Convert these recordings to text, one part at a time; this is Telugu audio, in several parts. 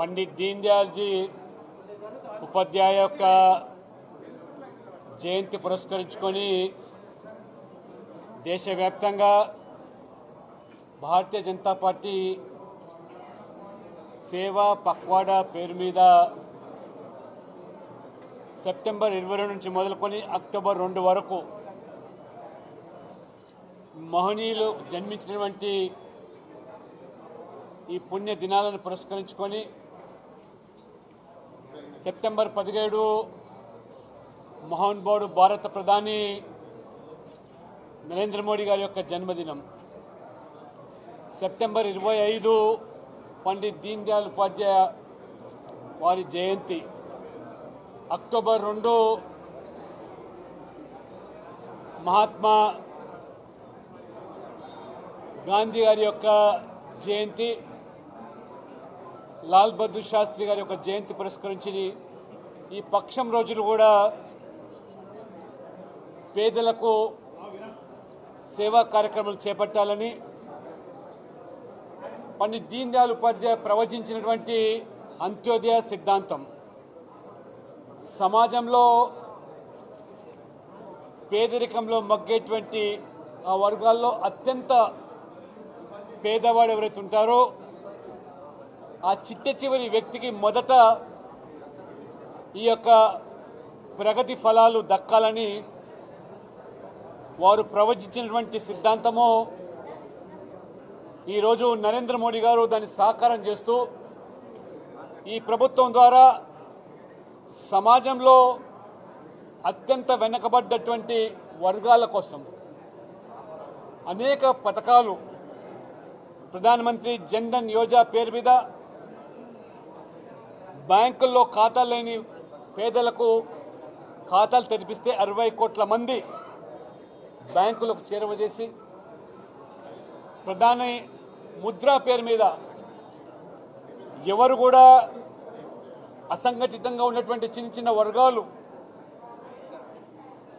పండిత్ దీన్ దయాల్జీ ఉపాధ్యాయ యొక్క జయంతి పురస్కరించుకొని దేశవ్యాప్తంగా భారతీయ జనతా పార్టీ సేవా పక్వాడా పేరు మీద సెప్టెంబర్ ఇరవై నుంచి మొదలుకొని అక్టోబర్ రెండు వరకు మహనీయులు జన్మించినటువంటి ఈ పుణ్య దినాలను పురస్కరించుకొని సెప్టెంబర్ పదిహేడు మహానుభావుడు భారత ప్రధాని నరేంద్ర మోడీ గారి యొక్క జన్మదినం. సెప్టెంబర్ ఇరవై ఐదు పండిత్ దీన్ దయాళ్ ఉపాధ్యాయ వారి జయంతి. అక్టోబర్ రెండు మహాత్మా గాంధీ గారి యొక్క జయంతి. లాల్ బహదూర్ శాస్త్రి గారి యొక్క జయంతి పురస్కరించి ఈ పక్షం రోజులు కూడా పేదలకు సేవా కార్యక్రమాలు చేపట్టాలని పండిత్ దీన్ దయాళ్ ఉపాధ్యాయ ప్రవచించినటువంటి అంత్యోదయ సిద్ధాంతం. సమాజంలో పేదరికంలో మగ్గేటువంటి ఆ వర్గాల్లో అత్యంత పేదవాడు ఎవరైతే ఉంటారో ఆ చిట్ట చివరి వ్యక్తికి మొదట ఈ యొక్క ప్రగతి ఫలాలు దక్కాలని వారు ప్రవచించినటువంటి సిద్ధాంతము. ఈరోజు నరేంద్ర మోడీ గారు దాన్ని సాకారం చేస్తూ ఈ ప్రభుత్వం ద్వారా సమాజంలో అత్యంత వెనకబడ్డటువంటి వర్గాల కోసం అనేక పథకాలు ప్రధానమంత్రి జన్ధన్ యోజన పేరు మీద బ్యాంకుల్లో ఖాతాలు లేని పేదలకు ఖాతాలు తెరిపిస్తే అరవై కోట్ల మంది బ్యాంకులకు చేరువ చేసి ప్రధాని ముద్రా పేరు మీద ఎవరు కూడా అసంఘటితంగా ఉన్నటువంటి చిన్న చిన్న వర్గాలు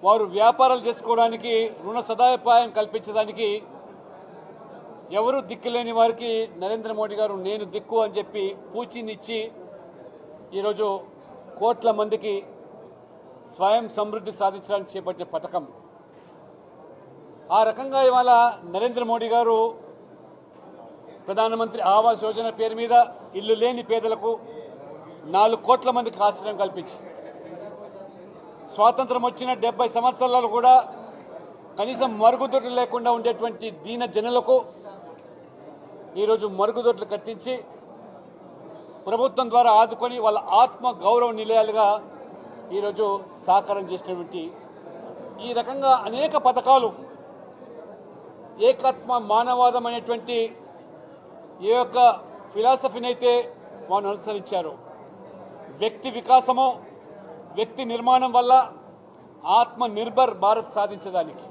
వారు వ్యాపారాలు చేసుకోవడానికి రుణ సదాయపాయం కల్పించడానికి ఎవరు దిక్కులేని వారికి నరేంద్ర మోడీ గారు నేను దిక్కు అని చెప్పి పూచినిచ్చి ఈరోజు కోట్ల మందికి స్వయం సమృద్ధి సాధించడానికి చేపట్టే పథకం. ఆ రకంగా ఇవాళ నరేంద్ర మోడీ గారు ప్రధానమంత్రి ఆవాస్ యోజన పేరు మీద ఇల్లు లేని పేదలకు నాలుగు కోట్ల మందికి ఆశ్రయం కల్పించి స్వాతంత్రం వచ్చిన డెబ్బై సంవత్సరాలు కూడా కనీసం మరుగుదొడ్లు లేకుండా ఉండేటువంటి దీన జనులకు ఈరోజు మరుగుదొడ్లు కట్టించి ప్రభుత్వం ద్వారా ఆదుకొని వాళ్ళ ఆత్మ గౌరవ నిలయాలుగా ఈరోజు సాకారం చేసినటువంటి ఈ రకంగా అనేక పథకాలు ఏకాత్మ మానవాదం అనేటువంటి ఏ యొక్క ఫిలాసఫీనైతే అయితే వారు అనుసరించారు వ్యక్తి వికాసము వ్యక్తి నిర్మాణం వల్ల ఆత్మ నిర్భర్ భారత్ సాధించడానికి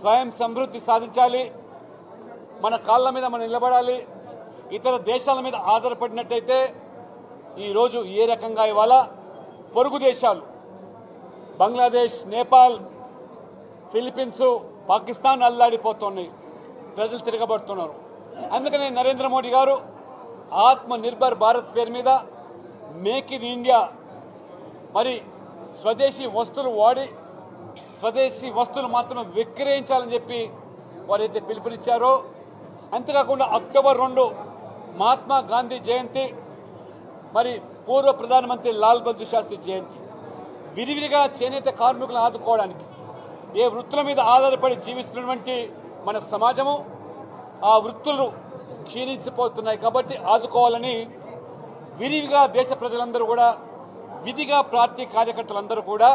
స్వయం సమృద్ధి సాధించాలి మన కాళ్ళ మీద మనం నిలబడాలి ఇతర దేశాల మీద ఆధారపడినట్టయితే ఈరోజు ఏ రకంగా ఇవాళ పొరుగు దేశాలు బంగ్లాదేశ్ నేపాల్ ఫిలిప్పీన్స్ పాకిస్తాన్ అల్లాడిపోతున్నాయి. ప్రజలు తిరగబడుతున్నారు. అందుకనే నరేంద్ర మోడీ గారు ఆత్మ నిర్భర్ భారత్ పేరు మీద మేక్ ఇన్ ఇండియా మరి స్వదేశీ వస్తువులు వాడి స్వదేశీ వస్తువులు మాత్రమే విక్రయించాలని చెప్పి వారైతే పిలుపునిచ్చారో అంతేకాకుండా అక్టోబర్ రెండు మహాత్మా గాంధీ జయంతి మరి పూర్వ ప్రధానమంత్రి లాల్ బహదూర్ శాస్త్రి జయంతి. విరివిరిగా చేనేత కార్మికులను ఆదుకోవడానికి ఏ వృత్తుల మీద ఆధారపడి జీవిస్తున్నటువంటి మన సమాజము ఆ వృత్తులు క్షీణించిపోతున్నాయి కాబట్టి ఆదుకోవాలని విరివిగా దేశ ప్రజలందరూ కూడా విధిగా పార్టీ కార్యకర్తలందరూ కూడా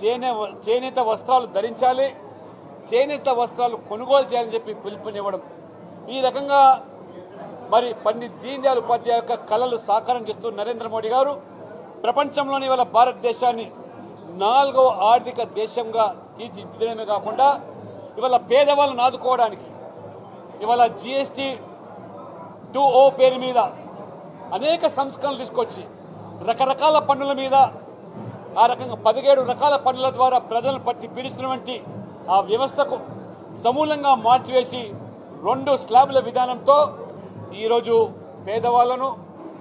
చేనే చేనేత వస్త్రాలు ధరించాలి చేనేత వస్త్రాలు కొనుగోలు చేయాలని చెప్పి పిలుపునివ్వడం. ఈ రకంగా మరి పండిత్ దీన్ దయాళ్ ఉపాధ్యాయ యొక్క కళలు సాకారం చేస్తూ నరేంద్ర మోడీ గారు ప్రపంచంలోని ఇవాళ భారతదేశాన్ని నాలుగవ ఆర్థిక దేశంగా తీర్చిదిద్దడమే కాకుండా ఇవాళ పేదవాళ్ళను ఆదుకోవడానికి ఇవాళ జిఎస్టీ టూ ఓ పేరు మీద అనేక సంస్కరణలు తీసుకొచ్చి రకరకాల పన్నుల మీద ఆ రకంగా పదిహేడు రకాల పన్నుల ద్వారా ప్రజలను పట్టి పీడిస్తున్నటువంటి ఆ వ్యవస్థకు సమూలంగా మార్చివేసి రెండు స్లాబ్ల విధానంతో ఈరోజు పేదవాళ్ళను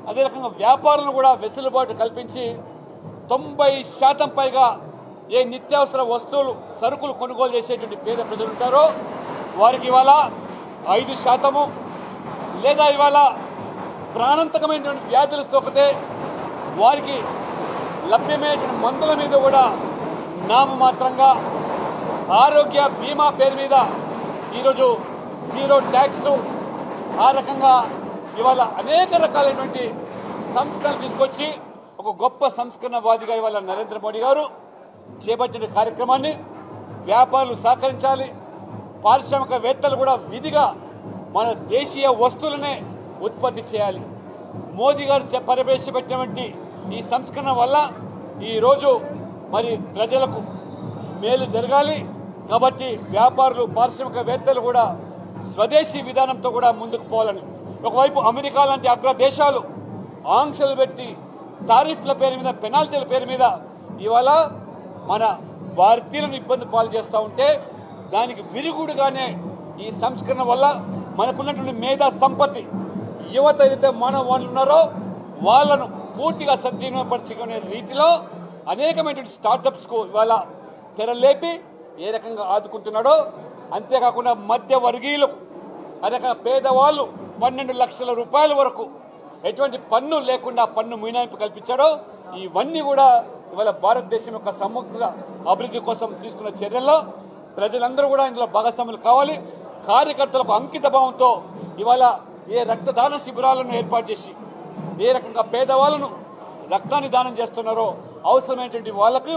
అదే రకంగా వ్యాపారులను కూడా వెసులుబాటు కల్పించి తొంభై శాతం పైగా ఏ నిత్యావసర వస్తువులు సరుకులు కొనుగోలు చేసేటువంటి పేద ప్రజలు ఉంటారో వారికి ఇవాళ ఐదు శాతము లేదా ఇవాళ ప్రాణాంతకమైనటువంటి వ్యాధులు సోకితే వారికి లభ్యమైనటువంటి మందుల మీద కూడా నామమాత్రంగా ఆరోగ్య బీమా పేరు మీద ఈరోజు జీరో ట్యాక్స్ ఆ రకంగా ఇవాళ అనేక రకాలైనటువంటి సంస్కరణలు తీసుకొచ్చి ఒక గొప్ప సంస్కరణవాదిగా ఇవాళ నరేంద్ర మోడీ గారు చేపట్టిన కార్యక్రమాన్ని వ్యాపారులు సహకరించాలి పారిశ్రామికవేత్తలు కూడా విధిగా మన దేశీయ వస్తువులనే ఉత్పత్తి చేయాలి. మోదీ గారు ప్రవేశపెట్టినటువంటి ఈ సంస్కరణ వల్ల ఈరోజు మరి ప్రజలకు మేలు జరగాలి. కాబట్టి వ్యాపారులు పారిశ్రామికవేత్తలు కూడా స్వదేశీ విధానంతో కూడా ముందుకు పోవాలని. ఒకవైపు అమెరికా లాంటి అగ్ర దేశాలు ఆంక్షలు పెట్టి టారిఫ్ల పేరు మీద పెనాల్టీల పేరు మీద ఇవాళ మన భారతీయులను ఇబ్బంది పాలు చేస్తూ ఉంటే దానికి విరుగుడుగానే ఈ సంస్కరణ వల్ల మనకున్నటువంటి మేధా సంపత్తి యువత ఏదైతే మానవ వాళ్ళు ఉన్నారో వాళ్ళను పూర్తిగా సద్వినియోగపరచుకునే రీతిలో అనేకమైనటువంటి స్టార్టప్స్కు ఇవాళ తెరలేపి ఏ రకంగా ఆదుకుంటున్నాడో అంతేకాకుండా మధ్య వర్గీయులకు అదే పేదవాళ్ళు పన్నెండు లక్షల రూపాయల వరకు ఎటువంటి పన్ను లేకుండా పన్ను మినహాయింపు కల్పించాడో ఇవన్నీ కూడా ఇవాళ భారతదేశం యొక్క సమగ్ర అభివృద్ధి కోసం తీసుకున్న చర్యల్లో ప్రజలందరూ కూడా ఇందులో భాగస్వాములు కావాలి. కార్యకర్తలకు అంకిత భావంతో ఇవాళ ఏ రక్తదాన శిబిరాలను ఏర్పాటు చేసి ఏ రకంగా పేదవాళ్ళను రక్తాన్ని దానం చేస్తున్నారో అవసరమైనటువంటి వాళ్ళకు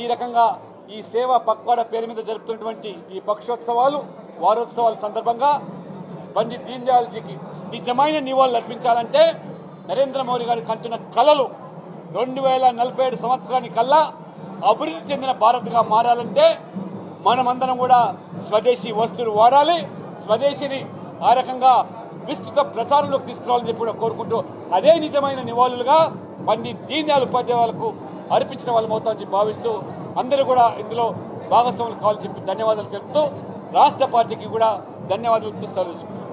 ఈ రకంగా ఈ సేవా పక్వాడ పేరు మీద జరుపుతున్నటువంటి ఈ పక్షోత్సవాలు వారోత్సవాల సందర్భంగా పండిత్ దీన్ దయాల్జీకి నిజమైన నివాళులు అర్పించాలంటే నరేంద్ర మోడీ గారి కంటున్న కళలు రెండు వేల నలభై ఏడు సంవత్సరానికల్లా అభివృద్ధి చెందిన భారత్గా మారాలంటే మనమందరం కూడా స్వదేశీ వస్తువులు వాడాలి స్వదేశీని ఆ రకంగా విస్తృత ప్రచారంలోకి తీసుకురావాలని చెప్పి కూడా కోరుకుంటూ అదే నిజమైన నివాళులుగా పండిత్ దీన్ దయాళ్ ఉపాధ్యాయులకు అర్పించిన వాళ్ళం అవుతామని చెప్పి భావిస్తూ అందరూ కూడా ఇందులో భాగస్వాములు కావాలని చెప్పి ధన్యవాదాలు తెలుపుతూ రాష్ట్ర పార్టీకి కూడా ధన్యవాదాలు తెలుపుతూ